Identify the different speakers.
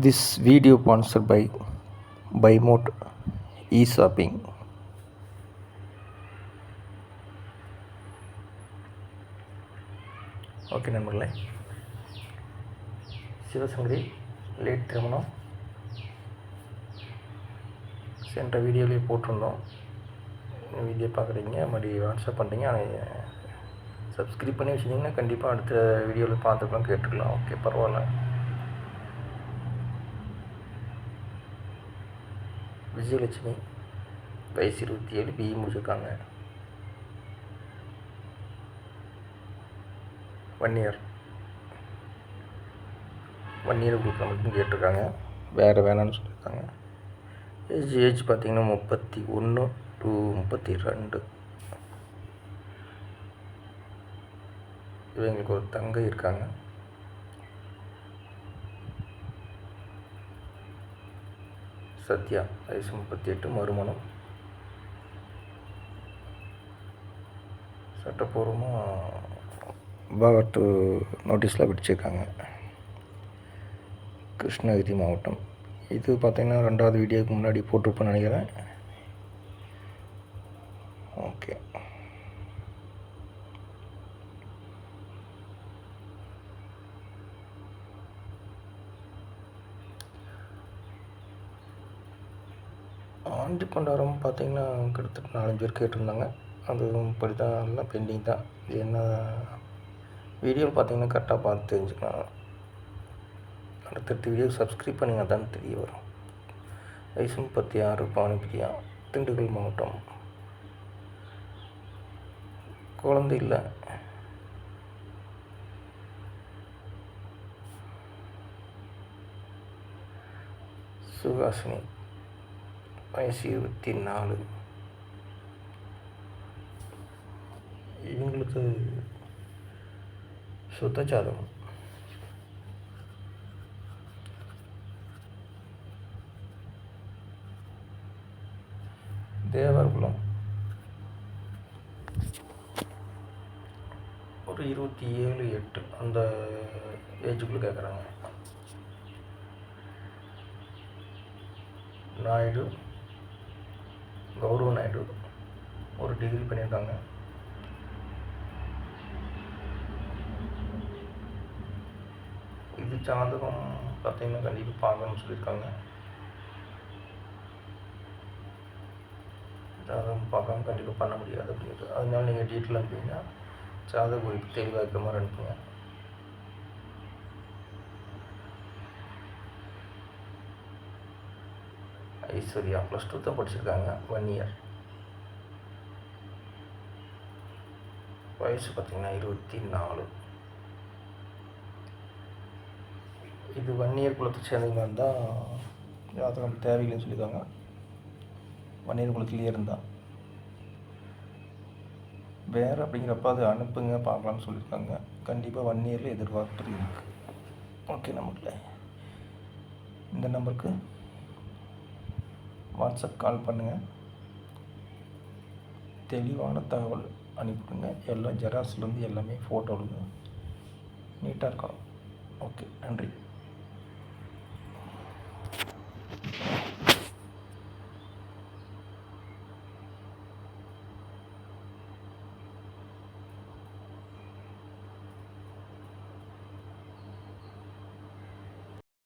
Speaker 1: This video sponsor by பைமோட் e shopping okay நண்பர்களே. Sivasankari late திருமணம். சென்ற வீடியோலேயே போட்டிருந்தோம். வீடியோ பார்க்குறீங்க மறுபடியும் வாட்ஸ்அப் பண்ணுறீங்க. ஆனால் சப்ஸ்கிரைப் பண்ணி வச்சுருந்தீங்கன்னா கண்டிப்பாக அடுத்த வீடியோவில் பார்த்துக்கலாம் கேட்டுக்கலாம். ஓகே பரவாயில்ல. விஜயலட்சுமி வயசு இருபத்தி ஏழு பிஇ முடிச்சிருக்காங்க ஒன் இயர் ஒன் இயர் கொடுக்குற மட்டும் கேட்டிருக்காங்க. வேறு வேணாம்னு சொல்லியிருக்காங்க. ஏஜ் ஏஜ் பார்த்திங்கன்னா முப்பத்தி ஒன்று டு முப்பத்தி ரெண்டு. இவங்களுக்கு ஒரு தங்கை இருக்காங்க. சத்யா வயசு முப்பத்தி எட்டு மறுமணம். சட்டப்பூர்வமாக விவாகரத்து நோட்டீஸில் பிடிச்சிருக்காங்க. கிருஷ்ணகிரி மாவட்டம். இது பார்த்திங்கன்னா ரெண்டாவது வீடியோக்கு முன்னாடி போட்டிருப்பேன்னு நினைக்கிறேன் ஓகே ஆண்டு கொண்டாடம் பார்த்திங்கன்னா கிட்டத்தட்ட நாலஞ்சு பேர் கேட்டிருந்தாங்க. அதுவும் இப்படி தான் எல்லாம் பெண்டிங் தான். இது என்ன வீடியோவில் பார்த்தீங்கன்னா கரெக்டாக பார்த்து தெரிஞ்சுக்கலாம் அடுத்தடுத்த வீடியோ சப்ஸ்கிரைப் பண்ணிங்க தான் தெரிய வரும். வயசு முப்பத்தி ஆறு பானிபிரியா திண்டுக்கல் மாவட்டம். குழந்தை இல்லை. சுகாசினி. வயசு இருபத்தி நாலு இவங்களுக்கு சுத்த ஜாதகம் தேவர்குலம். ஒரு இருபத்தி ஏழு எட்டு அந்த ஏஜுக்குள்ளே கேட்குறாங்க நாயுடு கௌரவ நாயுடு ஒரு டிகிரி பண்ணியிருக்காங்க. இது ஜாதகம் பார்த்தீங்கன்னா கண்டிப்பாக பார்க்கணும்னு சொல்லியிருக்காங்க. ஜாதகம் பார்க்காம கண்டிப்பாக பண்ண முடியாது அப்படின்றது அதனால நீங்கள் டீட்டெயில் அனுப்பிங்கன்னா ஜாதக குறிப்பு தெளிவாக இருக்கிற மாதிரி அனுப்புங்க. ஐஸ்வர்யா ப்ளஸ் டூ தான் படிச்சிருக்காங்க ஒன் இயர் வயசு பார்த்திங்கன்னா இருபத்தி நாலு இது ஒன் இயர் குளத்தை சேர்ந்தவங்க இருந்தால் ஜாதகம் தேவையில்லைன்னு சொல்லியிருக்காங்க. ஒன் இயர் குளத்துலேயே இருந்தால் வேறு அப்படிங்கிறப்ப அது அனுப்புங்க பார்க்கலாம்னு சொல்லியிருக்காங்க. கண்டிப்பாக ஒன் இயரில் எதிர்பார்ப்பு இருக்குது ஓகே நமக்கு இந்த நம்பருக்கு வாட்ஸ்அப் கால் பண்ணுங்கள் தெளிவான தகவல் அனுப்பிவிடுங்க. எல்லாம் ஜெராக்ஸ்லேருந்து எல்லாமே ஃபோட்டோ எடுங்க. நீட்டாக இருக்கணும் ஓகே நன்றி.